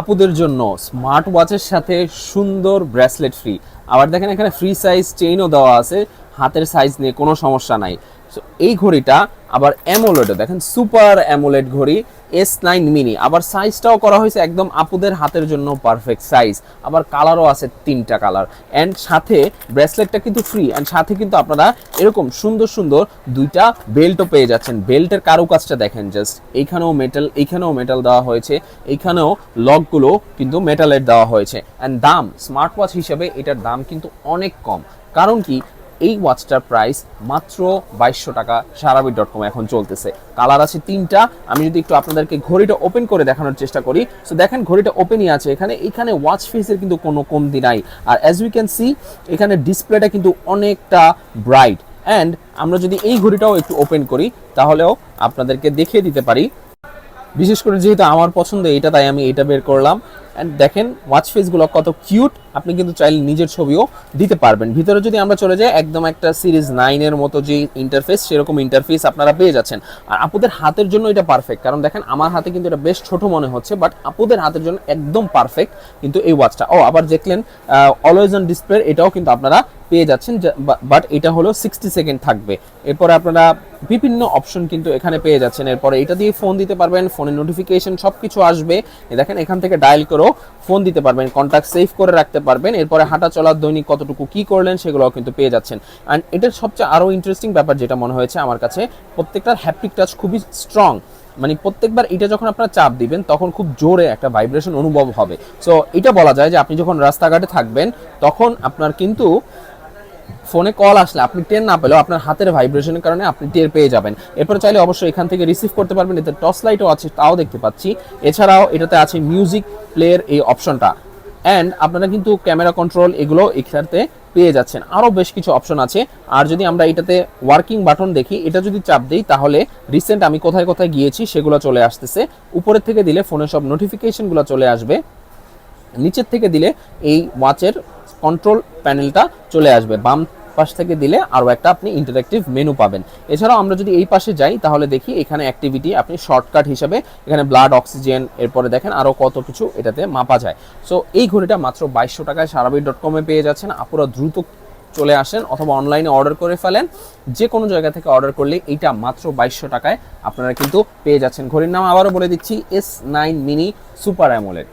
আপুদের জন্য স্মার্ট ওয়াচের সাথে সুন্দর ব্রেসলেট ফ্রি আবার দেখেন এখানে ফ্রি সাইজ চেইনও দেওয়া আছে। হাতের সাইজ নিয়ে কোনো সমস্যা নাই। এই ঘড়িটা আবার অ্যামোলেডও দেখেন সুপার অ্যামোলেড ঘড়ি এস নাইন মিনি আবার সাইজটাও করা হয়েছে একদম আপুদের হাতের জন্য পারফেক্ট সাইজ আবার কালারও আছে তিনটা কালার অ্যান্ড সাথে ব্রেসলেটটা কিন্তু ফ্রি অ্যান্ড সাথে কিন্তু আপনারা এরকম সুন্দর সুন্দর দুইটা বেল্টও পেয়ে যাচ্ছেন। বেল্টের কারুকাজটা দেখেন জাস্ট এইখানেও মেটাল এইখানেও মেটাল দেওয়া হয়েছে। এইখানেও লকগুলো কিন্তু মেটালের দেওয়া হয়েছে। অ্যান্ড দাম স্মার্ট ওয়াচ হিসেবে এটার দাম কিন্তু অনেক কম। কারণ কি? এই ওয়াচটার প্রাইস মাত্র বাইশশো টাকা সারাবি ডট কম এখন চলতেছে। কালার আছে তিনটা, আমি যদি একটু আপনাদেরকে ঘড়িটা ওপেন করে দেখানোর চেষ্টা করি। সো দেখেন, ঘড়িটা ওপেনই আছে। এখানে এখানে ওয়াচ ফেসের কিন্তু কোনো কমতি নাই। আর অ্যাজ উই ক্যান সি এখানে ডিসপ্লেটা কিন্তু অনেকটা ব্রাইট অ্যান্ড আমরা যদি এই ঘড়িটাও একটু ওপেন করি, তাহলেও আপনাদেরকে দেখিয়ে দিতে পারি। বিশেষ করে যেহেতু আমার পছন্দ এটা তাই আমি এটা বের করলাম। অ্যান্ড দেখেন ওয়াচ ফেসগুলো কত কিউট আপনি কিন্তু চাইলে নিজের ছবিও দিতে পারবেন। ভিতরে যদি আমরা চলে যাই, একদম একটা সিরিজ নাইনের মতো যে ইন্টারফেস সেরকম ইন্টারফেস আপনারা পেয়ে যাচ্ছেন। আর আপুদের হাতের জন্য এটা পারফেক্ট কারণ দেখেন, আমার হাতে কিন্তু এটা বেশ ছোট মনে হচ্ছে বাট আপুদের হাতের জন্য একদম পারফেক্ট কিন্তু এই ওয়াচটা ও, আবার দেখলেন অলওয়েজ অন ডিসপ্লে এটাও কিন্তু আপনারা পেয়ে যাচ্ছেন বাট এটা হলো সিক্সটি সেকেন্ড থাকবে। এরপরে আপনারা বিভিন্ন অপশন কিন্তু এখানে পেয়ে যাচ্ছেন। এরপরে এটা দিয়ে ফোন দিতে পারবেন ফোনের নোটিফিকেশন সব কিছু আসবে। দেখেন, এখান থেকে ডায়াল করেও ফোন দিতে পারবেন কন্ট্যাক্ট সেভ করে রাখতে পারবেন। এরপরে হাঁটা চলার দৈনিক কতটুকু কি করলেন সেগুলোও কিন্তু পেয়ে যাচ্ছেন। অ্যান্ড এটার সবচেয়ে আরও ইন্টারেস্টিং ব্যাপার যেটা মনে হয়েছে আমার কাছে, প্রত্যেকটার হ্যাপটিক টাচ খুবই স্ট্রং মানে প্রত্যেকবার এটা যখন আপনারা চাপ দিবেন, তখন খুব জোরে একটা ভাইব্রেশন অনুভব হবে। সো এটা বলা যায় যে আপনি যখন রাস্তাঘাটে থাকবেন, তখন আপনার কিন্তু ফোনে কল আসলে আপনি টের না পেলেও আপনার হাতের ভাইব্রেশনের কারণে আপনি টের পেয়ে যাবেন। এরপরে চাইলে অবশ্যই এখান থেকে রিসিভ করতে পারবেন, এতে টর্চ লাইটও আছে, তাও দেখতে পাচ্ছি। এছাড়াও এটাতে আছে মিউজিক প্লেয়ার এই অপশনটা অ্যান্ড আপনারা কিন্তু ক্যামেরা কন্ট্রোল এগুলো এখানে পেয়ে যাচ্ছেন। আরও বেশ কিছু অপশন আছে। আর যদি আমরা এটাতে ওয়ার্কিং বাটন দেখি, এটা যদি চাপ দিই, তাহলে রিসেন্ট আমি কোথায় কোথায় গিয়েছি সেগুলো চলে আসতেছে। উপরের থেকে দিলে ফোনের সব নোটিফিকেশনগুলো চলে আসবে। নিচের থেকে দিলে এই ওয়াচের কন্ট্রোল প্যানেলটা চলে আসবে। বাম পাশ থেকে দিলে আরও একটা আপনি ইন্টারেক্টিভ মেনু পাবেন। এছাড়াও আমরা যদি এই পাশে যাই, তাহলে দেখি এখানে অ্যাক্টিভিটি আপনি শর্টকাট হিসাবে এখানে ব্লাড অক্সিজেন এরপরে দেখেন আরও কত কিছু এটাতে মাপা যায়। সো এই ঘড়িটা মাত্র বাইশশো টাকায় সারাবি ডট কমে পেয়ে যাচ্ছেন। আপুরা দ্রুত চলে আসেন অথবা অনলাইনে অর্ডার করে ফেলেন। যে কোনো জায়গা থেকে অর্ডার করলে এইটা মাত্র বাইশশো টাকায় আপনারা কিন্তু পেয়ে যাচ্ছেন। ঘড়ির নাম আবারও বলে দিচ্ছি S nine mini super AMOLED